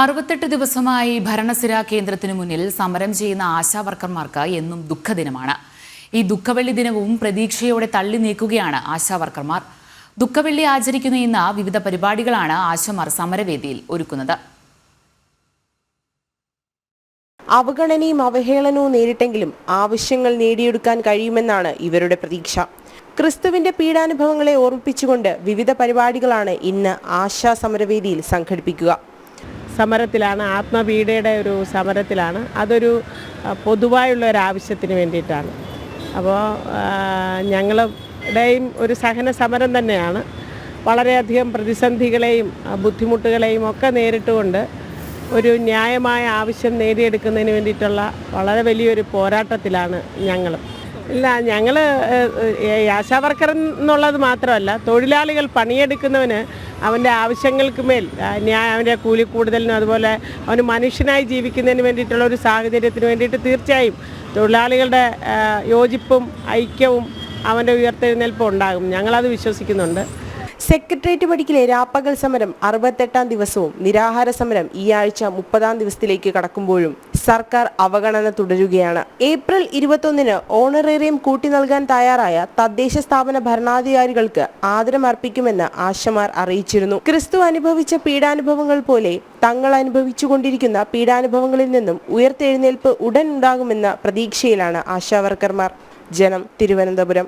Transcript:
അറുപത്തെട്ട് ദിവസമായി ഭരണസിര കേന്ദ്രത്തിനു മുന്നിൽ സമരം ചെയ്യുന്ന ആശാവർക്കർമാർക്ക് എന്നും ദുഃഖദിനമാണ്. ഈ ദുഃഖവെള്ളി ദിനവും പ്രതീക്ഷയോടെ തള്ളി നീക്കുകയാണ് ആശാവർക്കർമാർ. ദുഃഖവെള്ളി ആചരിക്കുന്ന ഇന്ന് വിവിധ പരിപാടികളാണ് ആശമാർ സമരവേദിയിൽ ഒരുക്കുന്നത്. അവഗണനയും അവഹേളനവും നേരിട്ടെങ്കിലും ആവശ്യങ്ങൾ നേടിയെടുക്കാൻ കഴിയുമെന്നാണ് ഇവരുടെ പ്രതീക്ഷ. ക്രിസ്തുവിന്റെ പീഡാനുഭവങ്ങളെ ഓർമ്മിപ്പിച്ചുകൊണ്ട് വിവിധ പരിപാടികളാണ് ഇന്ന് ആശാ സമരവേദിയിൽ സംഘടിപ്പിക്കുക. സമരത്തിലാണ് ആത്മപീഡയുടെ ഒരു സമരത്തിലാണ്. അതൊരു പൊതുവായുള്ള ഒരു ആവശ്യത്തിന് വേണ്ടിയിട്ടാണ്. അപ്പോൾ ഞങ്ങളുടെയും ഒരു സഹന സമരം തന്നെയാണ്. വളരെയധികം പ്രതിസന്ധികളെയും ബുദ്ധിമുട്ടുകളെയും ഒക്കെ നേരിട്ടുകൊണ്ട് ഒരു ന്യായമായ ആവശ്യം നേടിയെടുക്കുന്നതിന് വേണ്ടിയിട്ടുള്ള വളരെ വലിയൊരു പോരാട്ടത്തിലാണ് ഞങ്ങൾ ഇല്ല ഞങ്ങൾ ആശാവർക്കർ എന്നുള്ളത് മാത്രമല്ല തൊഴിലാളികൾ പണിയെടുക്കുന്നവന് അവന്റെ ആവശ്യങ്ങൾക്ക് മേൽ ന്യായ അവന്റെ കൂലി കൂടുതലിനും അതുപോലെ അവന് മനുഷ്യനായി ജീവിക്കുന്നതിന് വേണ്ടിയിട്ടുള്ള ഒരു സാഹചര്യത്തിന് വേണ്ടിയിട്ട് തീർച്ചയായും തൊഴിലാളികളുടെ യോജിപ്പും ഐക്യവും അവന്റെ ഉയർത്തെഴുന്നേൽപ്പും ഉണ്ടാകും. ഞങ്ങളത് വിശ്വസിക്കുന്നുണ്ട്. സെക്രട്ടേറിയറ്റ് പടിക്കിലെ രാപ്പകൽ സമരം അറുപത്തെട്ടാം ദിവസവും നിരാഹാര സമരം ഈ ആഴ്ച മുപ്പതാം ദിവസത്തിലേക്ക് കടക്കുമ്പോഴും സർക്കാർ അവഗണന തുടരുകയാണ്. ഏപ്രിൽ ഇരുപത്തൊന്നിന് ഓണറേറിയം കൂട്ടി നൽകാൻ തയ്യാറായ തദ്ദേശ സ്ഥാപന ഭരണാധികാരികൾക്ക് ആദരം അർപ്പിക്കുമെന്ന് ആശമാർ അറിയിച്ചിരുന്നു. ക്രിസ്തു അനുഭവിച്ച പീഡാനുഭവങ്ങൾ പോലെ തങ്ങൾ അനുഭവിച്ചുകൊണ്ടിരിക്കുന്ന പീഡാനുഭവങ്ങളിൽ നിന്നും ഉയർത്തെഴുന്നേൽപ്പ് ഉടൻ ഉണ്ടാകുമെന്ന പ്രതീക്ഷയിലാണ് ആശാവർക്കർമാർ. ജനം തിരുവനന്തപുരം.